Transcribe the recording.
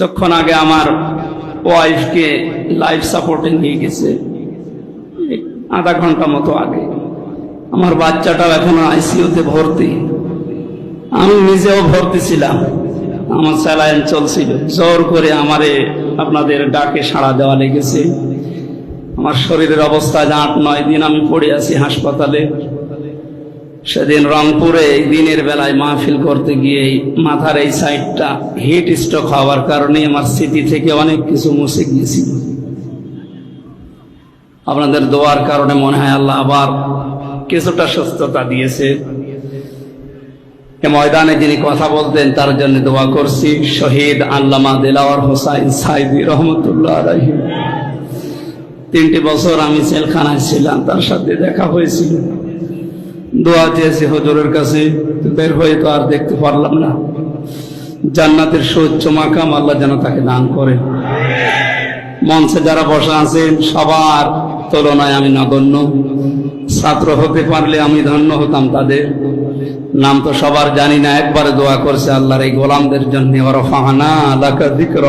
যখন আগে আমার ওয়াইফকে লাইফ সাপোর্টে নিয়ে গেছে, আধা ঘণ্টা মতো আগে। আমার বাচ্চাটাও এখনও আইসিইউতে ভর্তি। আমি নিজেও ভর্তি ছিলাম। আমার স্যালাইন চলছিল। জোর করে আমারে আপনাদের ডাকে সাড়া দেওয়া লেগেছে। আমার শরীরের অবস্থা আট নয় দিন আমি পড়ে আছি হাসপাতালে। সেদিন রংপুরে দিনের বেলায় মাহফিল করতে গিয়ে মাথার এই সাইডটা হিট স্ট্রোক হওয়ার কারণে আমার স্মৃতি থেকে অনেক কিছু মুছে গিয়েছিল। আপনাদের দোয়ার কারণে মনে হয় আল্লাহ আবার কিছুটা সুস্থতা দিয়েছে। ময়দানে যিনি কথা বলতেন, তার জন্য দোয়া করছি। শহীদ আল্লামা দিলাওয়ার হোসাইন সাইদি রহমতুল্লাহ তিনটি বছর আমি জেলখানায় ছিলাম, তার সাথে দেখা হয়েছিল। দোয়া চেয়েছি হজরের কাছে, বের হয়ে তো আর দেখতে পারলাম না। জান্নাতের সুচ্চ মাকাম আল্লাহ যেন তাকে দান করে মঞ্চে যারা বসা আছেন, সবার তুলনায় আমি নগণ্য। ছাত্র হতে পারলে আমি ধন্য হতাম তাদের। নাম তো সবার জানি না, একবারে দোয়া করছে আল্লাহর এই গোলামদের জন্য। ওরা ফাহানা আলাকা দিকর